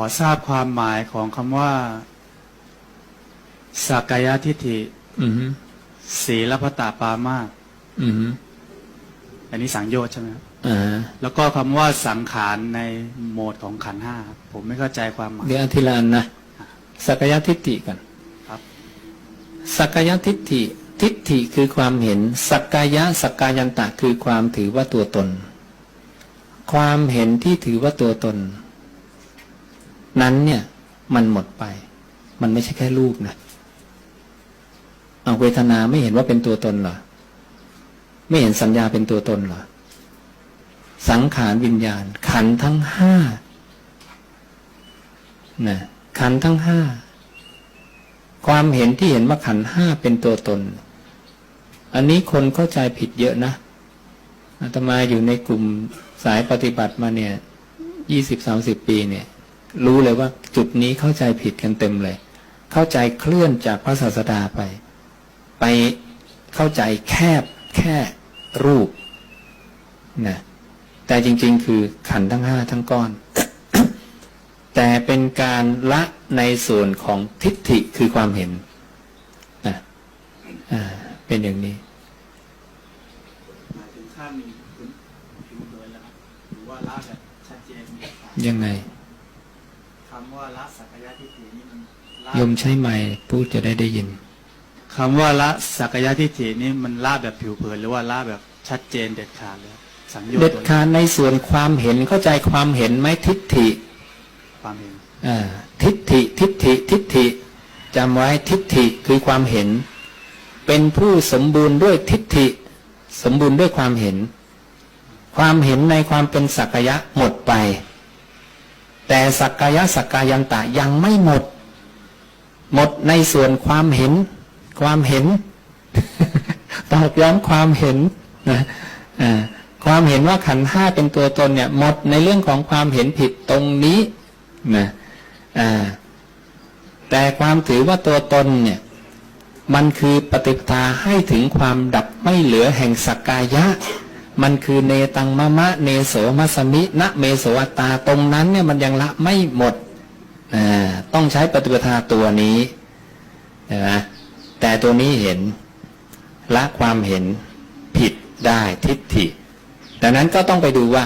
อทราบความหมายของคำว่า สักกายทิฏฐิอืมศีลพัตตาปามาสอืมอันนี้สังโยชน์ใช่ไหมครับอ่าแล้วก็คำว่าสังขารในโหมดของขันธ์ห้าครับผมไม่เข้าใจความหมาย เดี๋ยวอธิลานนะสักยทิฏฐิกันครับ สักยทิฏฐิทิฏฐิคือความเห็น สักกายะสักกายันตะคือความถือว่าตัวตน ความเห็นที่ถือว่าตัวตน นั้นเนี่ย มันหมดไป มันไม่ใช่แค่รูปนะเอาเวทนาไม่เห็นว่าเป็นตัวตนเหรอ ไม่เห็นสัญญาเป็นตัวตนเหรอ สังขารวิญญาณ ขันทั้งห้านะขันทั้งห้า ความเห็นที่เห็นว่าขันห้าเป็นตัวตน อันนี้คนเข้าใจผิดเยอะนะอาตมาอยู่ในกลุ่มสายปฏิบัติมาเนี่ยยี่สิบสามสิบปีเนี่ย รู้เลยว่าจุดนี้เข้าใจผิดกันเต็มเลย เข้าใจเคลื่อนจากพระศาสดาไป ไปเข้าใจแคบแค่รูปนะแต่จริง ๆ คือขันธ์ทั้งห้าทั้งก้อน แต่เป็นการละในส่วนของทิฏฐิคือความเห็นนะอ่าเป็นอย่างนี้หมายถึงขั้นผิวผิวเผินแล้วครับหรือว่าละแบบชัดเจนยังไง คำว่าละสักกายทิฏฐินี่มันละโยมใช้ไม้พูดจะได้ได้ยินคำว่าละสักกายทิฏฐินี่มันละแบบผิวเผินหรือว่าละแบบชัดเจนเด็ดขาดเลยครับสังโยชน์เด็ดตัวนี้ขาดในส่วนความเห็นเข้าใจความเห็นไหมทิฏฐิ ความเห็นอ่าทิฏฐิทิฏฐิทิฏฐิจำไว้ทิฏฐิคือความเห็น เป็นผู้สมบูรณ์ด้วยทิฏฐิ สมบูรณ์ด้วยความเห็น ความเห็นในความเป็นสักกายะหมดไป แต่สักกายสักกายันตะยังไม่หมด หมดในส่วนความเห็น ความเห็นตอกย้ำความเห็นนะความเห็นว่าขันห้าเป็นตัวตนเนี่ย หมดในเรื่องของความเห็นผิดตรงนี้นะแต่ความถือว่าตัวตนเนี่ย มันคือปฏิปทาให้ถึงความดับไม่เหลือแห่งสักกายะ มันคือเนตังมะมะเนโสมัสมินะเมโสอัตตาตรงนั้นเนี่ยมันยังละไม่หมดอ่าต้องใช้ปฏิปทาตัวนี้นะแต่ตัวนี้เห็นละความเห็นผิดได้ทิฏฐิดังนั้นก็ต้องไปดูว่า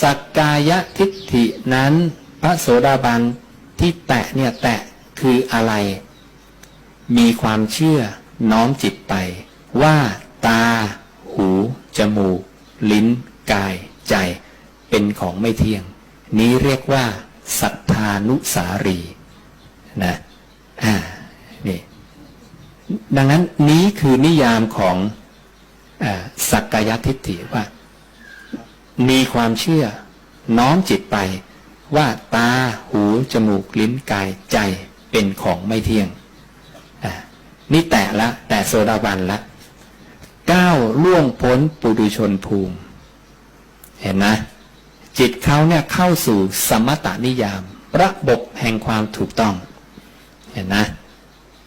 สักกายทิฏฐินั้นพระโสดาบันที่แตะเนี่ยแตะคืออะไร มีความเชื่อน้อมจิตไป ว่าตา หู จมูก ลิ้น กาย ใจ เป็นของไม่เที่ยง นี้เรียกว่า สัทธานุสารีนะอ่านี่ดังนั้นนี้คือนิยามของอสักกายทิฏฐิว่า มีความเชื่อ น้อมจิตไปว่าตาหู จมูก ลิ้นกายใจเป็นของไม่เที่ยง นี่แตะละ แต่โซดาบันละ ก้าวล่วงพ้นปุถุชนภูมิ เห็นนะจิตเขาเนี่ยเข้าสู่สมตนิยาม ระบบแห่งความถูกต้อง เห็นนะ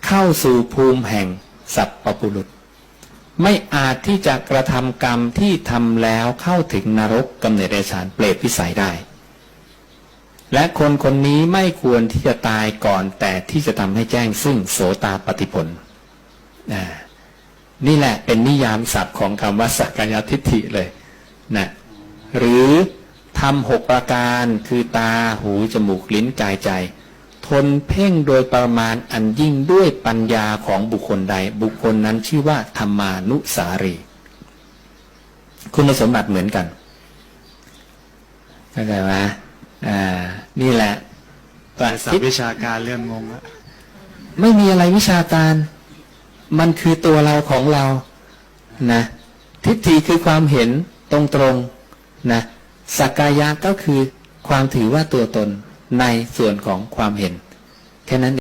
เข้าสู่ภูมิแห่งสัพปปุรุษ ไม่อาจที่จะกระทำกรรมที่ทำแล้วเข้าถึงนรกกำเนิดเดชานเปรตพิสัยได้ และคนคนนี้ไม่ควรที่จะตายก่อนแต่ที่จะทำให้แจ้งซึ่งโสตาปฏิผลอ่า นี่แหละเป็นนิยามศัพท์ของคำว่าสักกายทิฏฐิเลยนะหรือทำหกประการคือตาหู จมูก ลิ้นกายใจ ทนเพ่งโดยประมาณอันยิ่งด้วยปัญญาของบุคคลใด บุคคลนั้นชื่อว่าธรรมานุสารี คุณสมบัติเหมือนกันเข้าใจไหมอ่า นี่แหละปแต่ศัพฏิท์วิชาการเริ่มงงแล้วไม่มีอะไรวิชาการ มันคือตัวเราของเรานะทิฏฐิคือความเห็นตรงตรงนะสักกายะก็คือความถือว่าตัวตนในส่วนของความเห็นแค่นั้น